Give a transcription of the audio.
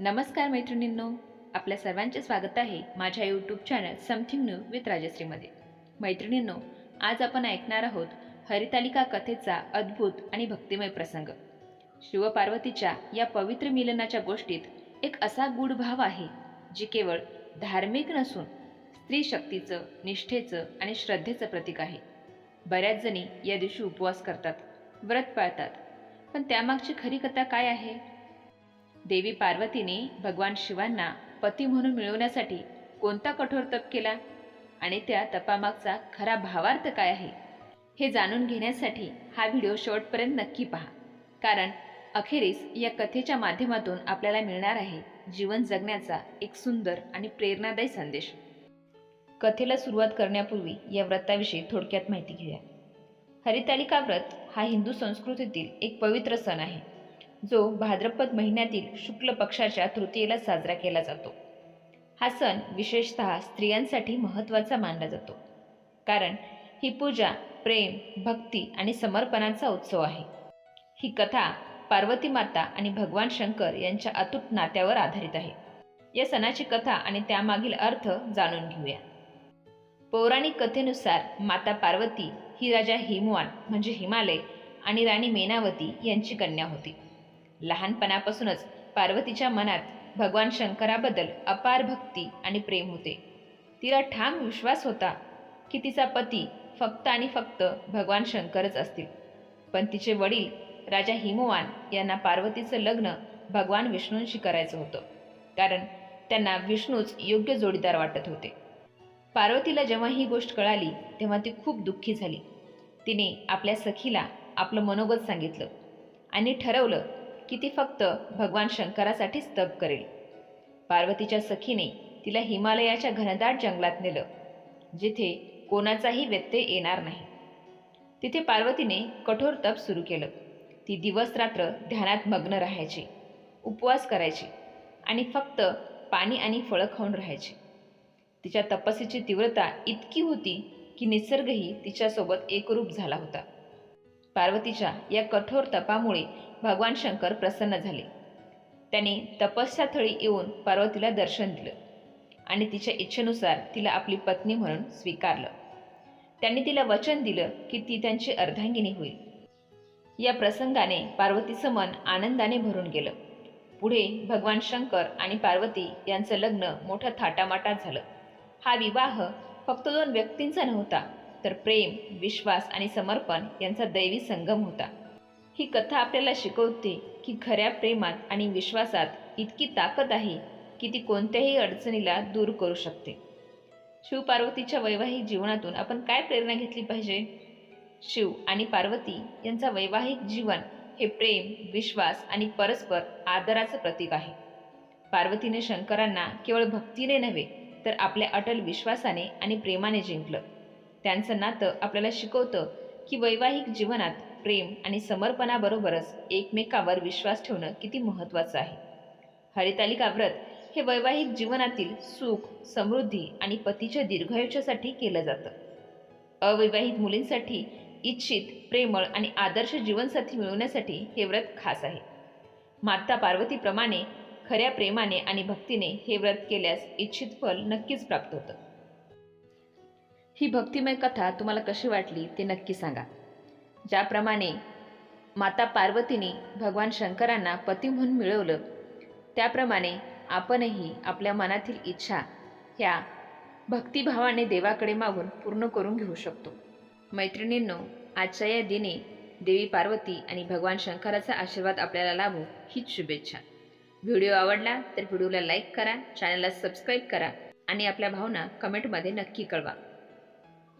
नमस्कार मैत्रिणींनो आपल्या सर्वांचे स्वागत आहे माझ्या YouTube channel something new with राजश्रीमध्ये. मैत्रिणींनो आज आपण ऐकणार आहोत हरितालिका कथेचा अद्भुत आणि भक्तिमय प्रसंग. शिवपार्वतीच्या या पवित्र मिलनाच्या गोष्टीत एक असा गूढ भाव आहे जी केवळ धार्मिक नसून स्त्री शक्तीचं निष्ठेचं आणि श्रद्धेचं प्रतीक आहे. बऱ्याच जणी या दिवशी उपवास करतात व्रत पाळतात. पण त्यामागची खरी कथा काय आहे? देवी पार्वतीने भगवान शिवांना पती म्हणून मिळवण्यासाठी कोणता कठोर तप केला? आणि त्या तपामागचा खरा भावार्थ काय आहे? हे जाणून घेण्यासाठी हा व्हिडिओ शेवटपर्यंत नक्की पहा. कारण अखेरीस या कथेच्या माध्यमातून आपल्याला मिळणार आहे जीवन जगण्याचा एक सुंदर आणि प्रेरणादायी संदेश. कथेला सुरुवात करण्यापूर्वी या व्रताविषयी थोडक्यात माहिती घेऊया. हरितालिका व्रत हा हिंदू संस्कृतीतील एक पवित्र सण आहे. जो भाद्रपद महिन्यातील शुक्ल पक्षाच्या तृतीयेला साजरा केला जातो. हा सण विशेषतः स्त्रियांसाठी महत्त्वाचा मानला जातो. कारण ही पूजा प्रेम भक्ती आणि समर्पणाचा उत्सव आहे. ही कथा पार्वती माता आणि भगवान शंकर यांच्या अतूट नात्यावर आधारित आहे. या सणाची कथा आणि त्यामागील अर्थ जाणून घेऊया. पौराणिक कथेनुसार माता पार्वती ही राजा हिमवान म्हणजे हिमालय आणि राणी मेनावती यांची कन्या होती. लहानपणापासूनच पार्वतीच्या मनात भगवान शंकराबद्दल अपार भक्ती आणि प्रेम होते. तिला ठाम विश्वास होता की तिचा पती फक्त आणि फक्त भगवान शंकरच असतील. पण तिचे वडील राजा हिमवान यांना पार्वतीचं लग्न भगवान विष्णूंशी करायचं होतं. कारण त्यांना विष्णूच योग्य जोडीदार वाटत होते. पार्वतीला जेव्हा ही गोष्ट कळाली तेव्हा ती खूप दुःखी झाली. तिने आपल्या सखीला आपलं मनोगत सांगितलं आणि ठरवलं की ती फक्त भगवान शंकरासाठीच तप करेल. पार्वतीच्या सखीने तिला हिमालयाच्या घनदाट जंगलात नेलं जिथे कोणाचाही व्यत्यय येणार नाही. तिथे पार्वतीने कठोर तप सुरू केलं. ती दिवस रात्र ध्यानात मग्न राहायची उपवास करायची आणि फक्त पाणी आणि फळं खाऊन राहायची. तिच्या तपस्येची तीव्रता इतकी होती की निसर्गही तिच्यासोबत एकरूप झाला होता. पार्वतीच्या या कठोर तपामुळे भगवान शंकर प्रसन्न झाले. त्याने तपस्याथळी येऊन पार्वतीला दर्शन दिलं आणि तिच्या इच्छेनुसार तिला आपली पत्नी म्हणून स्वीकारलं. त्यांनी तिला वचन दिलं की ती त्यांची अर्धांगिनी होईल. या प्रसंगाने पार्वतीचं मन आनंदाने भरून गेलं. पुढे भगवान शंकर आणि पार्वती यांचं लग्न मोठ्या थाटामाटात झालं. हा विवाह फक्त दोन व्यक्तींचा नव्हता तर प्रेम विश्वास आणि समर्पण यांचा दैवी संगम होता. ही कथा आपल्याला शिकवते की खऱ्या प्रेमात आणि विश्वासात इतकी ताकद आहे की ती कोणत्याही अडचणीला दूर करू शकते. शिवपार्वतीच्या वैवाहिक जीवनातून आपण काय प्रेरणा घेतली पाहिजे? शिव आणि पार्वती यांचा वैवाहिक जीवन हे प्रेम विश्वास आणि परस्पर आदराचं प्रतीक आहे. पार्वतीने शंकरांना केवळ भक्तीने नव्हे तर आपल्या अटल विश्वासाने आणि प्रेमाने जिंकलं. त्यांचं नातं आपल्याला शिकवतं की वैवाहिक जीवनात प्रेम आणि समर्पणाबरोबरच एकमेकावर विश्वास ठेवणं किती महत्त्वाचं आहे. हरितालिका व्रत हे वैवाहिक जीवनातील सुख समृद्धी आणि पतीच्या दीर्घायुष्यासाठी केलं जातं. अविवाहित मुलींसाठी इच्छित प्रेमळ आणि आदर्श जीवनसाथी मिळवण्यासाठी हे व्रत खास आहे. माता पार्वतीप्रमाणे खऱ्या प्रेमाने आणि भक्तीने हे व्रत केल्यास इच्छित फल नक्कीच प्राप्त होतं. ही भक्तिमय कथा तुम्हाला कशी वाटली ते नक्की सांगा. ज्याप्रमाणे माता पार्वतीने भगवान शंकरांना पती म्हणून मिळवलं त्याप्रमाणे आपणही आपल्या मनातील इच्छा ह्या भक्तिभावाने देवाकडे मागून पूर्ण करून घेऊ शकतो. मैत्रिणींनो आजच्या या दिने देवी पार्वती आणि भगवान शंकराचा आशीर्वाद आपल्याला लाभो हीच शुभेच्छा. व्हिडिओ आवडला तर व्हिडिओला लाईक करा चॅनलला सबस्क्राईब करा आणि आपल्या भावना कमेंटमध्ये नक्की कळवा.